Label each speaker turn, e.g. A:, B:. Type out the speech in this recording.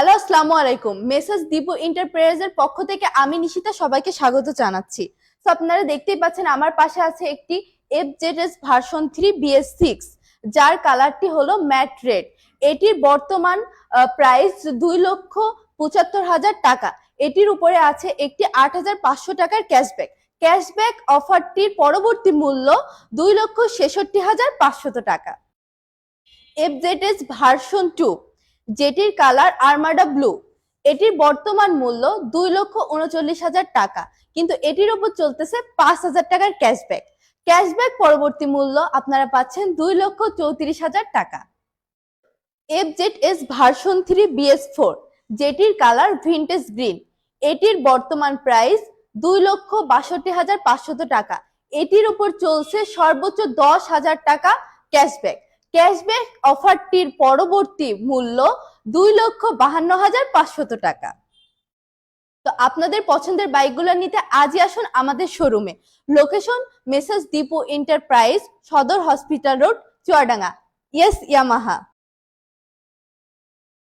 A: Hello, আসসালামু আলাইকুম। Message Dipu এন্টারপ্রাইজের পক্ষ থেকে আমি নিশিতা সবাইকে স্বাগত জানাচ্ছি। তো আপনারা দেখতেই পাচ্ছেন আমার পাশে আছে একটি F Z S version three BS six যার কালারটি হলো ম্যাট রেড এটির বর্তমান প্রাইস দুই লক্ষ পঁচাত্তর হাজার টাকা। এটির উপরে আছে একটি আট হাজার পাঁচশো টাকার ক্যাশব্যাক ক্যাশব্যাক অফারটির পরবর্তী মূল্য দুই লক্ষ ছেষট্টি হাজার পাঁচশত টাকা। F Z S version two যেটির কালার আর্মাডা ব্লু। এটির বর্তমান মূল্য দুই লক্ষ উনচল্লিশ হাজার টাকা, কিন্তু এটির উপর চলতেছে পাঁচ হাজার টাকার ক্যাশব্যাক। ক্যাশব্যাক পরবর্তী মূল্য আপনারা পাচ্ছেন দুই লক্ষ চৌত্রিশ হাজার টাকা। F Z S version three BS four যেটির কালার ভিন্টেজ গ্রিন এটির বর্তমান প্রাইস দুই লক্ষ বাষট্টি হাজার পাঁচশত টাকা। এটির উপর চলছে সর্বোচ্চ দশ হাজার টাকা ক্যাশব্যাক। ক্যাশব্যাক অফারটির পরবর্তী মূল্য দুই লক্ষ বাহান্ন হাজার পাঁচশত টাকা। তো আপনাদের পছন্দের বাইকগুলো নিতে আজই আসুন আমাদের শোরুমে। লোকেশন মেসেজ দীপু এন্টারপ্রাইজ সদর hospital road, Chuadanga. Yes Yamaha